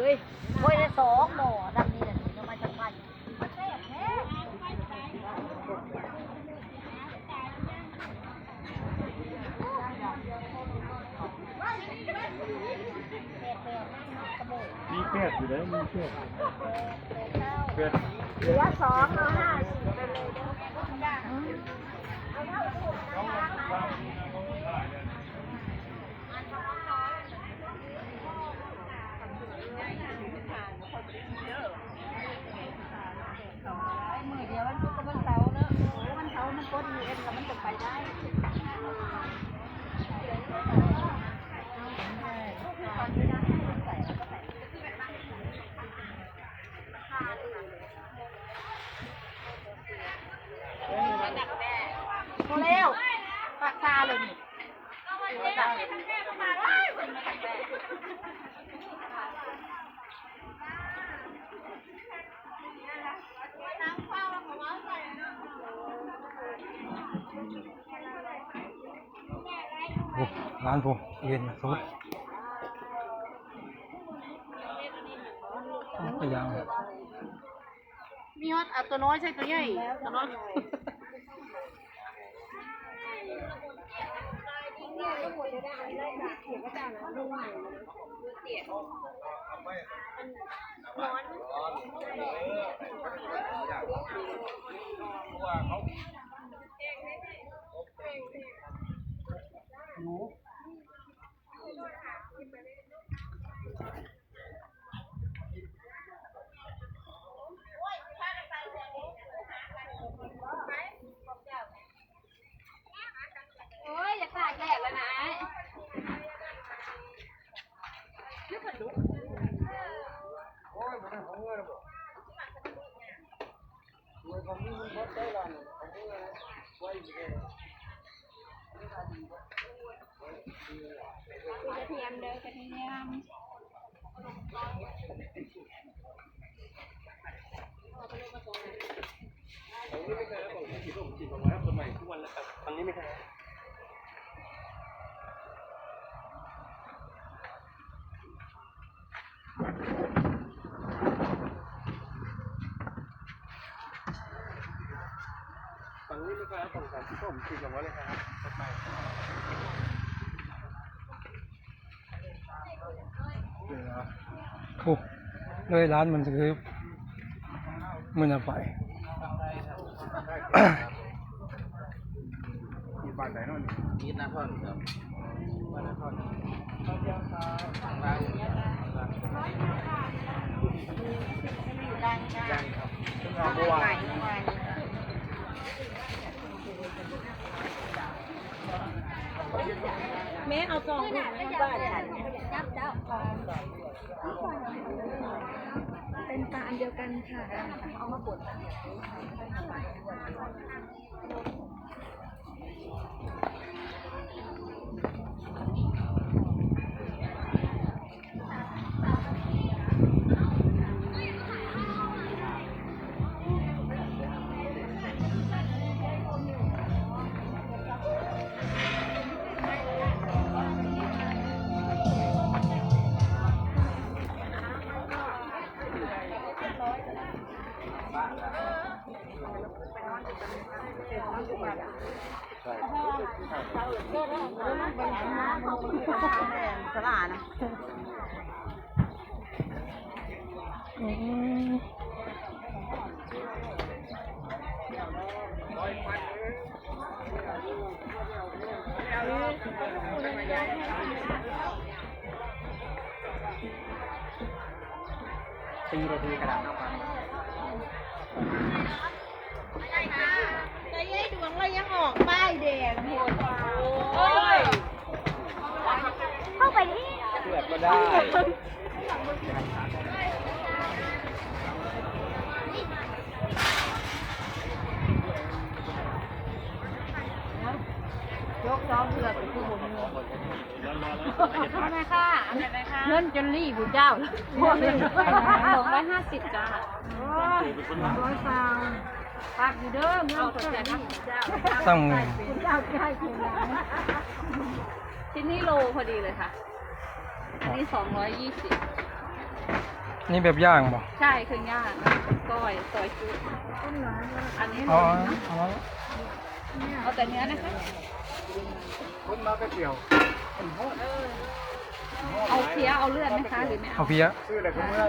เว้ยโอ้ยได้สองหม้อดำนี่น่ะทำไมจะไปมันแซ่บแท้แซ่บแซ่บกระโบกมีแพทย์อยู่แล้วมีแพทย์แพทย์เหลือสองเอาห้าสิบไปเลย มือเดียวมันก็มันเสาเนอะโอ้มันเสามันกดมีเอ็นแล้วมันจะไปได้พอแล้วปากซาเลยนี่ ร้านผมเย็นสุดพยายามมีฮอตเอาตัวน้อยใช่ตัวใหญ่ตัวน้อย โอ้ยอย่าขาดแยกแล้วนะฝั่งนี้ไม่เคยส่งสารที่ผมกินกับว่าเลยครับโอ้เลยร้านมันคือมันจะไปมีบ้านไหนนอนคิดนะพ่อนครับบ้านนครร้านยังครับเพิ่งเอาเมื่อวาน แม่เอาจองลูกแม่บ้านฉันี่ยับเจ้าเป็นตาอันเดียวกันค่ะ เอามาบด สลานะตีเลยตีกระดาษเอาไป แต่ยัยดวงเรายังออกป้ายแดงหมดโอ้ย เข้าไปดิ เลือดก็ ได้ ยกซ้อมเสือไปคู่ผมทำไมค่ะเงินจนรีบุเจ้าพวกนี้สองร้อยห้าสิบจ้าร้อยฟางฝากอยู่เด้อเงินสดใจนะเจ้าตั้งมือคุณเจ้าใกล้คุณแล้วชิ้นนี้โลพอดีเลยค่ะ อันนี้สองร้อยยี่สิบนี่แบบย่างบ่ใช่คือย่างก้อยซอยจุอันนี้โลอ๋อนึงนะเอาไว้เอาแต่เนื้อนะคะคนมาก็เกี่ยวเอาเพี้ยเอาเลือดไหมคะหรือไม่เอาเอาเพี้ยชื่ออะไรก็เมื่อ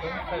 ไม่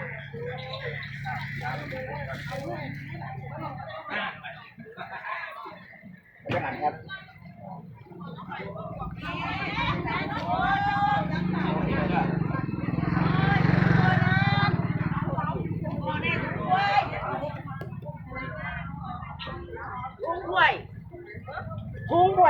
พุงห่วยพุงห่ว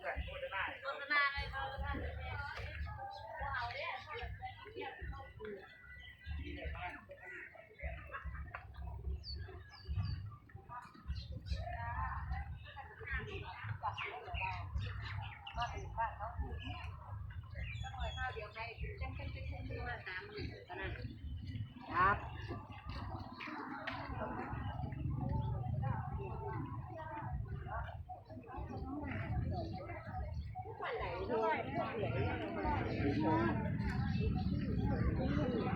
คุณเลยล่ะครับเ